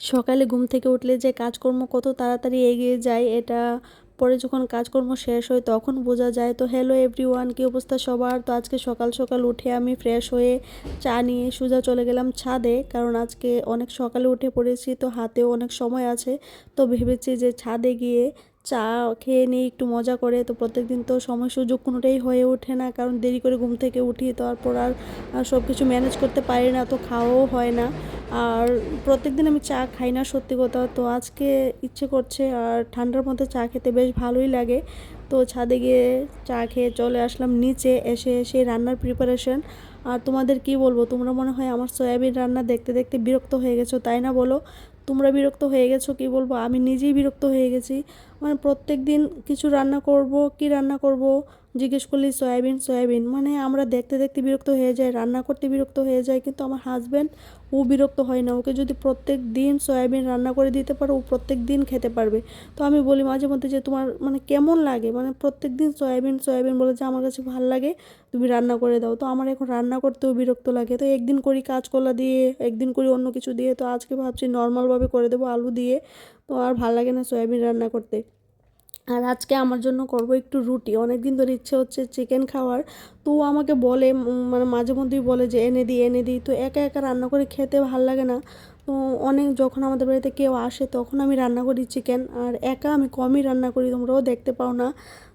সকালে ঘুম থেকে উঠলে যে কাজকর্ম কত তাড়াতাড়ি এগিয়ে যায়, এটা পরে যখন কাজকর্ম শেষ হয় তখন বোঝা যায়। তো হ্যালো এভরি ওয়ান কী অবস্থা সবার? তো আজকে সকাল সকাল উঠে আমি ফ্রেশ হয়ে চা নিয়ে সোজা চলে গেলাম ছাদে, কারণ আজকে অনেক সকালে উঠে পড়েছি, তো হাতেও অনেক সময় আছে। তো ভেবেছি যে ছাদে গিয়ে চা খেয়ে নিই, একটু মজা করে। তো প্রত্যেক দিন তো সময় সুযোগ কোনোটাই হয়ে ওঠে না, কারণ দেরি করে ঘুম থেকে উঠি, তারপর আর সব কিছু ম্যানেজ করতে পারি না, তো খাওয়াও হয় না। আর প্রত্যেক দিন আমি চা খাই না, সত্যি কথা। তো আজকে ইচ্ছে করছে, আর ঠান্ডার মধ্যে চা খেতে বেশ ভালোই লাগে। তো ছাদে গিয়ে চা খেয়ে চলে আসলাম নিচে এসে এসে রান্নার প্রিপারেশন আর তোমাদের কি বলব? তোমরা মনে হয় আমার সয়াবিন রান্না দেখতে দেখতে বিরক্ত হয়ে গেছো, তাই না বলো? তোমরা বিরক্ত হয়ে গেছো কি বলব? আমি নিজেই বিরক্ত হয়ে গেছি। মানে প্রত্যেক দিন কিছু রান্না করব, কি রান্না করব? জিজ্ঞেস করলি, সয়াবিন সয়াবিন। মানে আমরা দেখতে দেখতে বিরক্ত হয়ে যায় রান্না করতে বিরক্ত হয়ে যায় কিন্তু আমার হাজব্যান্ড ও বিরক্ত হয় না। ওকে যদি প্রত্যেক দিন সয়াবিন রান্না করে দিতে পারো, ও প্রত্যেক দিন খেতে পারবে। তো আমি বলি মাঝে মধ্যে যে, তোমার মানে কেমন লাগে? মানে প্রত্যেক দিন সয়াবিন সয়াবিন বলে যে, আমার কাছে ভালো লাগে, তুমি রান্না করে দাও। তো আমার এখন রান্না করতেও বিরক্ত লাগে। তো একদিন করি কাঁচকলা দিয়ে, একদিন করি অন্য কিছু দিয়ে। তো আজকে ভাবছি নর্মালভাবে করে দেবো আলু দিয়ে। তো আর ভালো লাগে না সয়াবিন রান্না করতে। আর আজকে আমার জন্য করব একটু রুটি। অনেক দিন ধরে ইচ্ছে হচ্ছে চিকেন খাওয়ার। তো আমাকে বলে মানে মাঝে মধ্যেই বলে যে, এনে দিই এনে দিই তো একা একা রান্না করে খেতে ভালো লাগে না। তো অনেক, যখন আমাদের বাড়িতে কেউ আসে, তখন আমি রান্না করি চিকেন আর একা আমি কমই রান্না করি, তোমরাও দেখতে পাও না।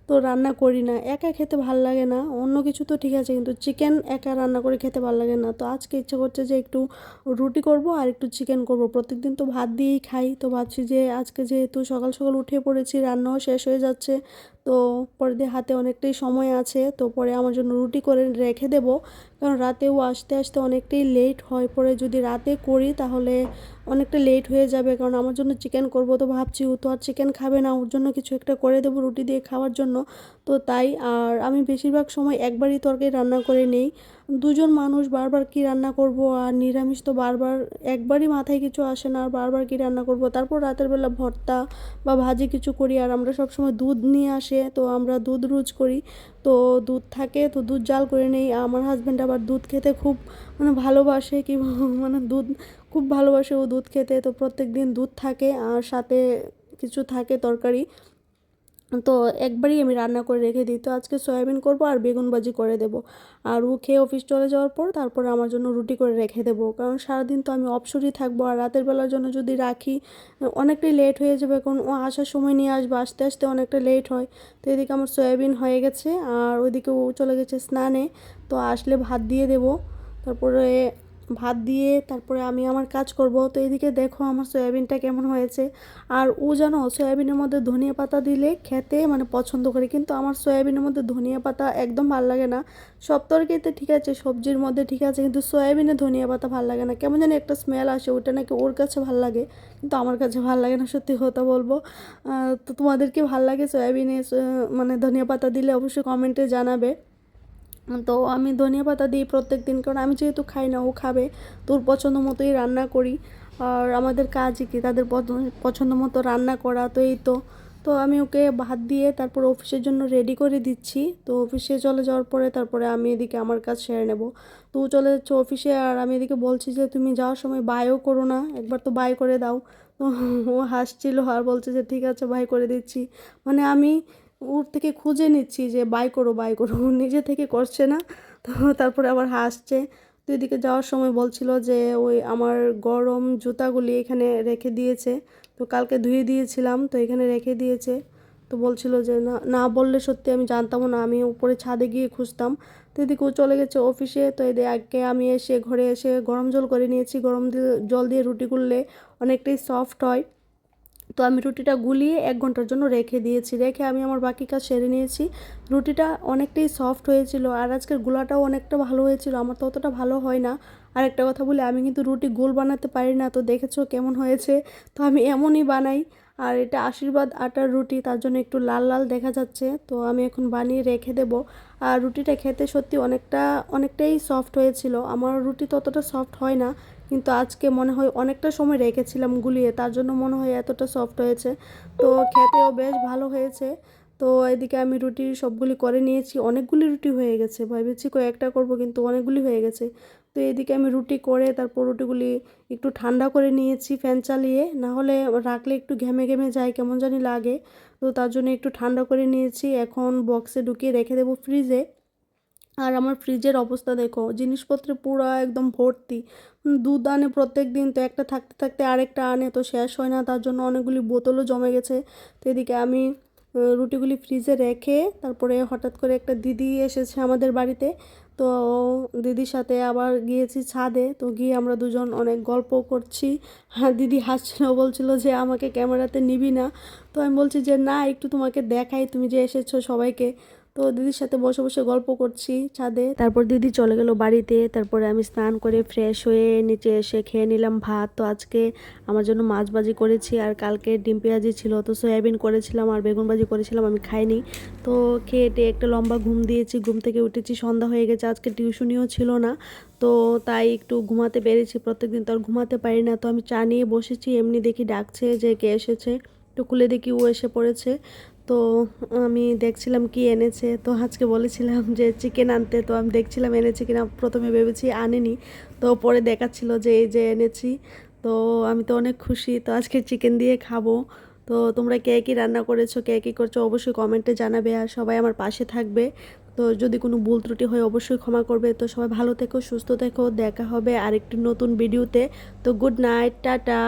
তো রান্না করি না, একা খেতে ভালো লাগে না। অন্য কিছু তো ঠিক আছে, কিন্তু চিকেন একা রান্না করে খেতে ভালো লাগে না। তো আজকে ইচ্ছা করছে যে একটু রুটি করব আর একটু চিকেন করব। প্রত্যেকদিন তো ভাত দিয়েই খাই। তো ভাবছি যে আজকে যেহেতু সকাল সকাল উঠে পড়েছি, রান্নাও শেষ হয়ে যাচ্ছে। তো পরে দিয়ে হাতে অনেকটাই সময় আছে, তো পরে আমার জন্য রুটি করে রেখে দেব। কারণ রাতেও আসতে আসতে অনেকটাই লেট হয়, পরে যদি রাতে করি তাহলে অনেকটা লেট হয়ে যাবে। কারণ আমার জন্য চিকেন করব তো ভাবছি, ও তো আর চিকেন খাবে না, ওর জন্য কিছু একটা করে দেবো রুটি দিয়ে খাওয়ার জন্য। তো তাই, আর আমি বেশিরভাগ সময় একবারই তরকারি রান্না করে নেই। দুজন মানুষ বারবার কি রান্না করব আর নিরামিষ তো বারবার, একবারই মাথায় কিছু আসে না আর বারবার কি রান্না করব। তারপর রাতের বেলা ভর্তা বা ভাজি কিছু করি আর আমরা সবসময় দুধ নিয়ে আসে, তো আমরা দুধ রুজ করি। তো দুধ থাকে, তো দুধ জাল করে নেই। আমার হাজব্যান্ড আবার দুধ খেতে খুব মানে ভালোবাসে কি মানে দুধ খুব ভালোবাসে ও দুধ খেতে। তো প্রত্যেক দিন দুধ থাকে আর সাথে কিছু থাকে তরকারি। তো একবারই আমি রান্না করে রেখে দিই। তো আজকে সয়াবিন করব আর বেগুন ভাজি করে দেব। আর ও খেয়ে অফিস চলে যাওয়ার পর তারপরে আমার জন্য রুটি করে রেখে দেবো। কারণ সারাদিন তো আমি অপসরই থাকব আর রাতের বেলার জন্য যদি রাখি, অনেকটাই লেট হয়ে যাবে। কারণ ও আসার সময় নিয়ে আসবে, আসতে আসতে অনেকটা লেট হয়। তো এদিকে আমার সয়াবিন হয়ে গেছে। আর ওইদিকে ও চলে গেছে স্নানে। তো আসলে ভাত দিয়ে দেবো। তারপরে ভাত দিয়ে তারপরে আমি আমার কাজ করব। তো এদিকে দেখো আমার সয়াবিনটা কেমন হয়েছে। আর ও জানো, সয়াবিনের মধ্যে ধনিয়া পাতা দিলে খেতে মানে পছন্দ করে। কিন্তু আমার সয়াবিনের মধ্যে ধনিয়া পাতা একদম ভালো লাগে না। সব তরকারিতে ঠিক আছে, সবজির মধ্যে ঠিক আছে, কিন্তু সয়াবিনে ধনিয়া পাতা ভালো লাগে না। কেমন যেন একটা স্মেল আসে ওটা নাকি ওর কাছে ভালো লাগে, কিন্তু আমার কাছে ভালো লাগে না, সত্যি কথা বলব। তো তোমাদের কি ভালো লাগে সয়াবিনে মানে ধনিয়া পাতা দিলে অবশ্যই কমেন্টে জানাবে। তো আমি ধনিয়া পাতা দিই প্রত্যেক দিন কারণ আমি যেহেতু খাই না, ও খাবে। তোর পছন্দ মতোই রান্না করি। আর আমাদের কাজই কি, তাদের পছন্দ মতো রান্না করা, তো এই তো। তো আমি ওকে ভাত দিয়ে তারপর অফিসের জন্য রেডি করে দিচ্ছি। তো অফিসে চলে যাওয়ার পরে তারপরে আমি এদিকে আমার কাজ সেরে নেব। তো ও চলে যাচ্ছে অফিসে, আর আমি এদিকে বলছি যে, তুমি যাওয়ার সময় বাইও করো না, একবার তো বাই করে দাও। তো ও হাসছিল আর বলছে যে, ঠিক আছে বাই করে দিচ্ছি। মানে আমি ওর থেকে খুঁজে নিচ্ছি যে, বাই করো বাই করো। নিজে থেকে করছে না। তো তারপরে আবার হাসছে। তো এদিকে যাওয়ার সময় বলছিল যে, ওই আমার গরম জুতাগুলি এখানে রেখে দিয়েছে। তো কালকে ধুয়ে দিয়েছিলাম, তো এখানে রেখে দিয়েছে। তো বলছিল যে, না না বললে সত্যি আমি জানতামও না, আমি উপরে ছাদে গিয়ে খুঁজতাম। তো এদিকে ও চলে গেছে অফিসে। তো এদিকে আগে আমি এসে ঘরে এসে গরম জল করে নিয়েছি। গরম জল দিয়ে রুটি করলে অনেকটাই সফট হয়। তো আমি রুটিটা গুলিয়ে এক ঘণ্টার জন্য রেখে দিয়েছি। রেখে আমি আমার বাকি কাজ সেরে নিয়েছি। রুটিটা অনেকটাই সফট হয়েছিল আর আজকের গুলাটাও অনেকটা ভালো হয়েছিল। আমার তো অতটা ভালো হয় না। আর একটা কথা বলি, আমি কিন্তু রুটি গোল বানাতে পারি না। তো দেখেছ কেমন হয়েছে? তো আমি এমনই বানাই আর এটা আশীর্বাদ আটার রুটি, তার জন্য একটু লাল লাল দেখা যাচ্ছে। তো আমি এখন বানিয়ে রেখে দেব। আর রুটিটা খেতে সত্যি অনেকটা, অনেকটাই সফট হয়েছিল। আমার রুটি ততটা সফট হয় না, কিন্তু আজকে মনে হয় অনেকটা সময় রেখেছিলাম গুলিয়ে, তার জন্য মনে হয় এতটা সফট হয়েছে। তো খেতেও বেশ ভালো হয়েছে। তো এদিকে আমি রুটি সবগুলি করে নিয়েছি। অনেকগুলি রুটি হয়ে গেছে। ভেবেছি কয়েকটা করব কিন্তু অনেকগুলি হয়ে গেছে। তো এদিকে আমি রুটি করে তারপর রুটিগুলি একটু ঠান্ডা করে নিয়েছি ফ্যান চালিয়ে। না হলে রাখলে একটু ঘেমে ঘেমে যায়, কেমন জানি লাগে। তো তার জন্য একটু ঠান্ডা করে নিয়েছি। এখন বক্সে ঢুকিয়ে রেখে দেবো ফ্রিজে। আর আমার ফ্রিজের অবস্থা দেখো, জিনিসপত্রে পুরো একদম ভর্তি। দুধ আনে প্রত্যেক দিন তো একটা থাকতে থাকতে আরেকটা আনে, তো শেষ হয় না। তার জন্য অনেকগুলি বোতলও জমে গেছে। তো এদিকে আমি রুটিগুলি ফ্রিজে রেখে তারপরে হঠাৎ করে একটা দিদি এসেছে আমাদের বাড়িতে। তো দিদির সাথে আবার গিয়েছি ছাদে। তো গিয়ে আমরা দুজন অনেক গল্প করছি। হ্যাঁ দিদি হাসছিল, বলছিল যে আমাকে ক্যামেরাতে নিবি না। তো আমি বলছি যে, না, একটু তোমাকে দেখাই। তুমি যে এসেছ সবাইকে। তো দিদির সাথে বসে বসে গল্প করছি ছাদে। তারপর দিদি চলে গেল বাড়িতে। তারপরে আমি স্নান করে ফ্রেশ হয়ে নিচে এসে খেয়ে নিলাম ভাত। তো আজকে আমার জন্য মাছ ভাজি করেছি আর কালকে ডিম পেঁয়াজি ছিল। তো সয়াবিন করেছিলাম আর বেগুন ভাজি করেছিলাম, আমি খাইনি। তো খেয়ে টেয়ে একটা লম্বা ঘুম দিয়েছি। ঘুম থেকে উঠেছি, সন্ধ্যা হয়ে গেছে। আজকে টিউশনিও ছিল না। তো তাই একটু ঘুমাতে পেরেছি। প্রত্যেকদিন তো আর ঘুমাতে পারি না। তো আমি চা নিয়ে বসেছি। এমনি দেখি ডাকছে যে কে এসেছে। তো খুলে দেখি ও এসে পড়েছে। তো আমি দেখছিলাম কি এনেছে। তো আজকে বলেছিলাম যে চিকেন আনতে। তো আমি দেখছিলাম এনেছে কিনা, প্রথমে ভেবেছি আনেনি। তো পরে দেখাচ্ছিল যে এই যে এনেছি। তো আমি তো অনেক খুশি। তো আজকে চিকেন দিয়ে খাব। তো তোমরা কে কী রান্না করেছ, কে কী করছ অবশ্যই কমেন্টে জানাবে। আর সবাই আমার পাশে থাকবে। তো যদি কোনো ভুল ত্রুটি হয় অবশ্যই ক্ষমা করবে। তো সবাই ভালো থেকো, সুস্থ থেকো। দেখা হবে আরেকটি নতুন ভিডিওতে তো। Good night tata.